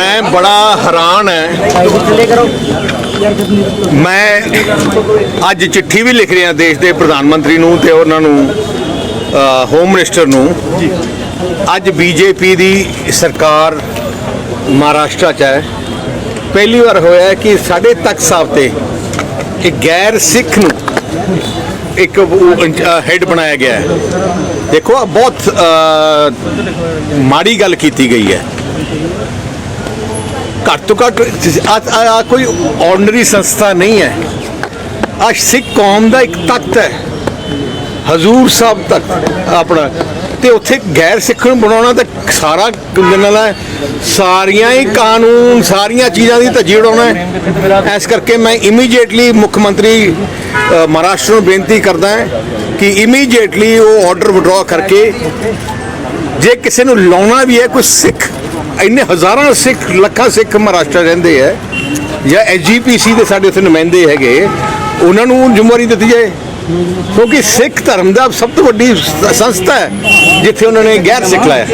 ਮੈਂ ਬੜਾ ਹੈਰਾਨ ਹੈ। ਮੈਂ ਅੱਜ ਚਿੱਠੀ ਵੀ ਲਿਖ ਰਿਹਾ ਦੇਸ਼ ਦੇ ਪ੍ਰਧਾਨ ਮੰਤਰੀ ਨੂੰ ਤੇ ਉਹਨਾਂ ਨੂੰ ਹੋਮ ਮਿਨਿਸਟਰ ਨੂੰ। ਅੱਜ ਬੀਜੇਪੀ ਦੀ ਸਰਕਾਰ ਮਹਾਰਾਸ਼ਟਰ 'ਚ ਹੈ। ਪਹਿਲੀ ਵਾਰ ਹੋਇਆ ਕਿ ਸਾਡੇ ਤਖਤ ਸਾਹਿਬ ਤੇ ਇੱਕ ਗੈਰ ਸਿੱਖ ਨੂੰ ਇੱਕ ਹੈੱਡ ਬਣਾਇਆ ਗਿਆ ਹੈ। ਦੇਖੋ ਬਹੁਤ ਮਾੜੀ ਗੱਲ ਕੀਤੀ ਗਈ ਹੈ। ਘੱਟ ਤੋਂ ਘੱਟ ਆ- ਕੋਈ ਆਰਡੀਨਰੀ ਸੰਸਥਾ ਨਹੀਂ ਹੈ। ਆ ਸਿੱਖ ਕੌਮ ਦਾ ਇੱਕ ਤਖਤ ਹੈ। ਹਜ਼ੂਰ ਸਾਹਿਬ ਤਖਤ ਆਪਣਾ। ਤੇ ਉੱਥੇ ਗੈਰ ਸਿੱਖ ਨੂੰ ਬਣਾਉਣਾ ਤਾਂ ਸਾਰਾ ਨਾਲ ਹੈ। ਸਾਰੀਆਂ ਹੀ ਕਾਨੂੰਨ, ਸਾਰੀਆਂ ਚੀਜ਼ਾਂ ਦੀ ਧੱਜੀ ਉਡਾਉਣਾ ਹੈ। ਇਸ ਕਰਕੇ ਮੈਂ ਇਮੀਡੀਏਟਲੀ ਮੁੱਖ ਮੰਤਰੀ ਮਹਾਰਾਸ਼ਟਰ ਨੂੰ ਬੇਨਤੀ ਕਰਦਾ ਹਾਂ ਕਿ ਇਮੀਡੀਏਟਲੀ ਉਹ ਆਰਡਰ ਵਿਡਰਾ ਕਰਕੇ ਜੇ ਕਿਸੇ ਨੂੰ ਲਾਉਣਾ ਵੀ ਹੈ, ਕੋਈ ਸਿੱਖ ਇੰਨੇ ਹਜ਼ਾਰਾਂ ਸਿੱਖ, ਲੱਖਾਂ ਸਿੱਖ ਮਹਾਰਾਸ਼ਟਰ ਰਹਿੰਦੇ ਹੈ ਜਾਂ ਐਸਜੀਪੀਸੀ ਦੇ ਸਾਡੇ ਉੱਥੇ ਨੁਮਾਇੰਦੇ ਹੈਗੇ, ਉਹਨਾਂ ਨੂੰ ਜ਼ਿੰਮੇਵਾਰੀ ਦਿੱਤੀ ਜਾਏ? ਕਿਉਂਕਿ ਸਿੱਖ ਧਰਮ ਦਾ ਸਭ ਤੋਂ ਵੱਡੀ ਸੰਸਥਾ ਹੈ, ਜਿੱਥੇ ਉਹਨਾਂ ਨੇ ਗੈਰ ਸਿੱਖ ਲਾਇਆ।